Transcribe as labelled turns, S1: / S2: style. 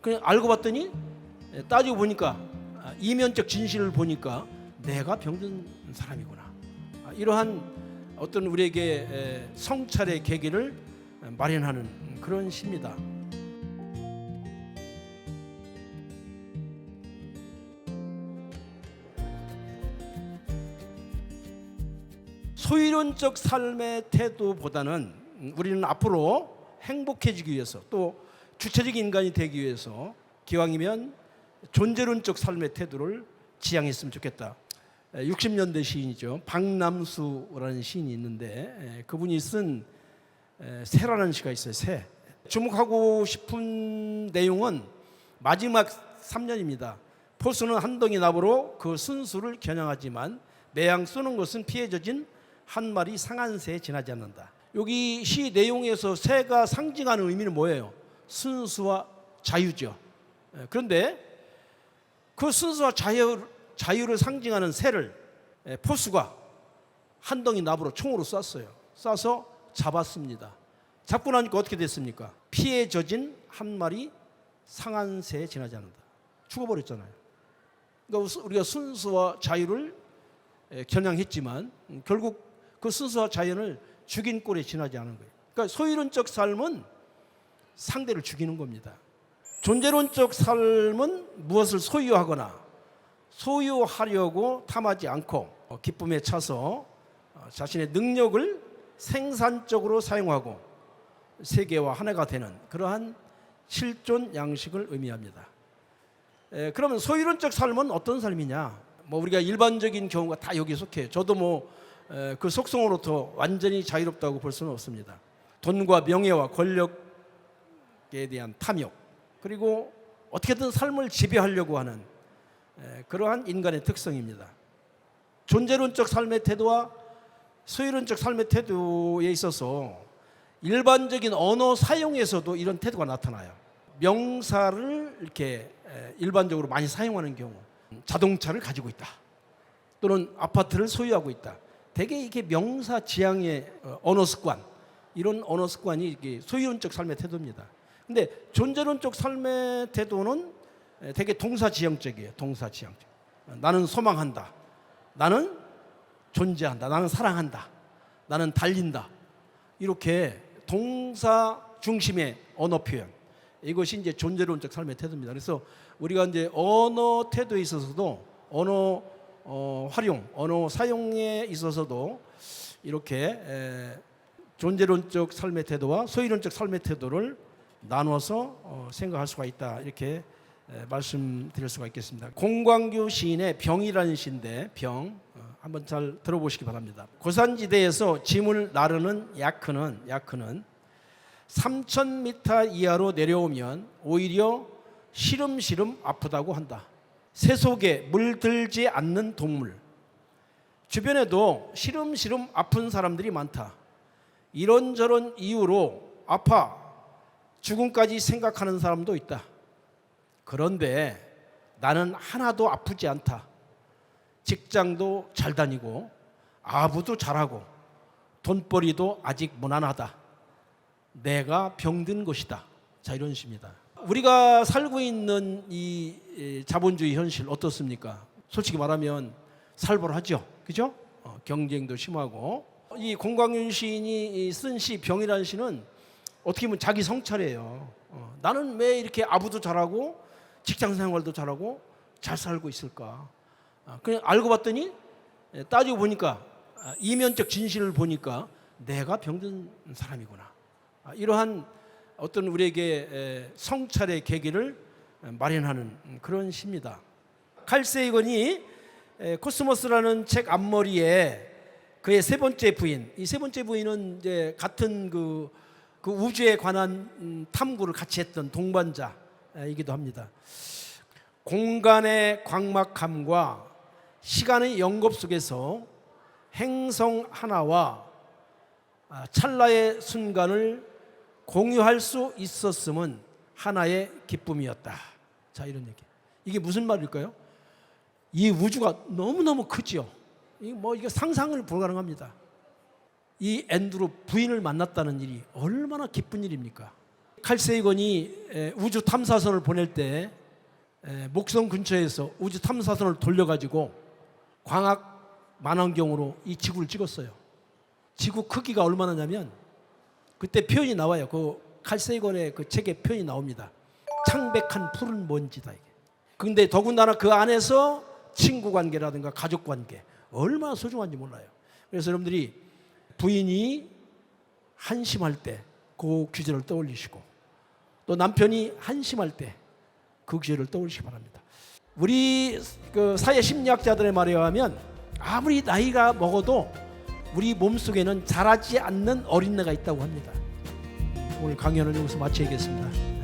S1: 그냥 알고 봤더니 에, 따지고 보니까 아, 이면적 진실을 보니까 내가 병든 사람이구나. 아, 이러한 어떤 우리에게 에, 성찰의 계기를 마련하는 그런 시입니다. 소유론적 삶의 태도보다는 우리는 앞으로 행복해지기 위해서 또 주체적인 인간이 되기 위해서 기왕이면 존재론적 삶의 태도를 지향했으면 좋겠다. 60년대 시인이죠. 박남수라는 시인이 있는데 에, 그분이 쓴 에, 새라는 시가 있어요. 새. 주목하고 싶은 내용은 마지막 3년입니다. 포수는 한 덩이 나무로 그 순수를 겨냥하지만 매양 쏘는 것은 피해져진 한 마리 상한 새에 지나지 않는다. 여기 시 내용에서 새가 상징하는 의미는 뭐예요? 순수와 자유죠. 예, 그런데 그 순수와 자유, 자유를 상징하는 새를 예, 포수가 한 덩이 나무로 총으로 쐈어요. 쏴서 잡았습니다. 잡고 나니까 어떻게 됐습니까? 피해 젖은 한 마리 상한 새에 지나지 않는다. 죽어버렸잖아요. 그러니까 우리가 순수와 자유를 에, 겨냥했지만 음, 결국 그 순수와 자연을 죽인 꼴에 지나지 않은 거예요. 그러니까 소유론적 삶은 상대를 죽이는 겁니다. 존재론적 삶은 무엇을 소유하거나 소유하려고 탐하지 않고 어, 기쁨에 차서 어, 자신의 능력을 생산적으로 사용하고 세계와 하나가 되는 그러한 실존 양식을 의미합니다. 에, 그러면 소유론적 삶은 어떤 삶이냐? 뭐 우리가 일반적인 경우가 다 여기 속해요. 저도 뭐 그 속성으로부터 완전히 자유롭다고 볼 수는 없습니다. 돈과 명예와 권력 에 대한 탐욕 그리고 어떻게든 삶을 지배하려고 하는 에, 그러한 인간의 특성입니다. 존재론적 삶의 태도와 소유론적 삶의 태도에 있어서 일반적인 언어 사용에서도 이런 태도가 나타나요. 명사를 이렇게 에, 일반적으로 많이 사용하는 경우, 자동차를 가지고 있다. 또는 아파트를 소유하고 있다. 대개 이게 명사 지향의 어, 언어 습관, 이런 언어 습관이 소유론적 삶의 태도입니다. 근데 존재론적 삶의 태도는 에, 대개 동사 지향적이에요. 동사 지향적. 어, 나는 소망한다. 나는 존재한다. 나는 사랑한다. 나는 달린다. 이렇게 동사 중심의 언어 표현. 이것이 이제 존재론적 삶의 태도입니다. 그래서 우리가 이제 언어 태도에 있어서도 언어 어, 활용, 언어 사용에 있어서도 이렇게 에, 존재론적 삶의 태도와 소유론적 삶의 태도를 나눠서 어, 생각할 수가 있다. 이렇게 에, 말씀드릴 수가 있겠습니다. 공광규 시인의 병이라는 시인데 병 어, 한번 잘 들어보시기 바랍니다. 고산지대에서 짐을 나르는 야크는 야크는 3,000m 이하로 내려오면 오히려 시름시름 아프다고 한다. 새 속에 물들지 않는 동물. 주변에도 시름시름 아픈 사람들이 많다. 이런저런 이유로 아파 죽음까지 생각하는 사람도 있다. 그런데 나는 하나도 아프지 않다. 직장도 잘 다니고 아부도 잘하고 돈벌이도 아직 무난하다. 내가 병든 것이다. 자 이런 식입니다. 우리가 살고 있는 이 에, 자본주의 현실 어떻습니까? 솔직히 말하면 살벌하죠, 그죠? 어, 경쟁도 심하고 이 공광윤 시인이 쓴 시 병이라는 시는 어떻게 보면 자기 성찰이에요. 어, 나는 왜 이렇게 아부도 잘하고 직장 생활도 잘하고 잘 살고 있을까? 아, 그냥 알고 봤더니 에, 따지고 보니까 아, 이면적 진실을 보니까 내가 병든 사람이구나. 아, 이러한 어떤 우리에게 에, 성찰의 계기를 마련하는 그런 시입니다. 칼세이건이 에, 코스모스라는 책 앞머리에 그의 세 번째 부인, 이 세 번째 부인은 이제 같은 그, 그 우주에 관한 음, 탐구를 같이 했던 동반자이기도 합니다. 공간의 광막함과 시간의 영겁 속에서 행성 하나와 아, 찰나의 순간을 공유할 수 있었음은 하나의 기쁨이었다. 자, 이런 얘기. 이게 무슨 말일까요? 이 우주가 너무너무 크지요. 이뭐 이게 상상을 불가능합니다. 이 앤드루 부인을 만났다는 일이 얼마나 기쁜 일입니까? 칼세이건이 에, 우주 탐사선을 보낼 때 에, 목성 근처에서 우주 탐사선을 돌려가지고 광학 만원경으로 이 지구를 찍었어요. 지구 크기가 얼마나냐면 그때 표현이 나와요. 그 칼세이건의 그 책에 표현이 나옵니다. 창백한 푸른 먼지다 이게. 근데 더군다나 그 안에서 친구 관계라든가 가족 관계 얼마나 소중한지 몰라요. 그래서 여러분들이 부인이 한심할 때 그 규제를 떠올리시고 또 남편이 한심할 때 그 규제를 떠올리시기 바랍니다. 우리 그 사회 심리학자들의 말에 의하면 아무리 나이가 먹어도 우리 몸속에는 자라지 않는 어린애가 있다고 합니다. 오늘 강연을 여기서 마치겠습니다.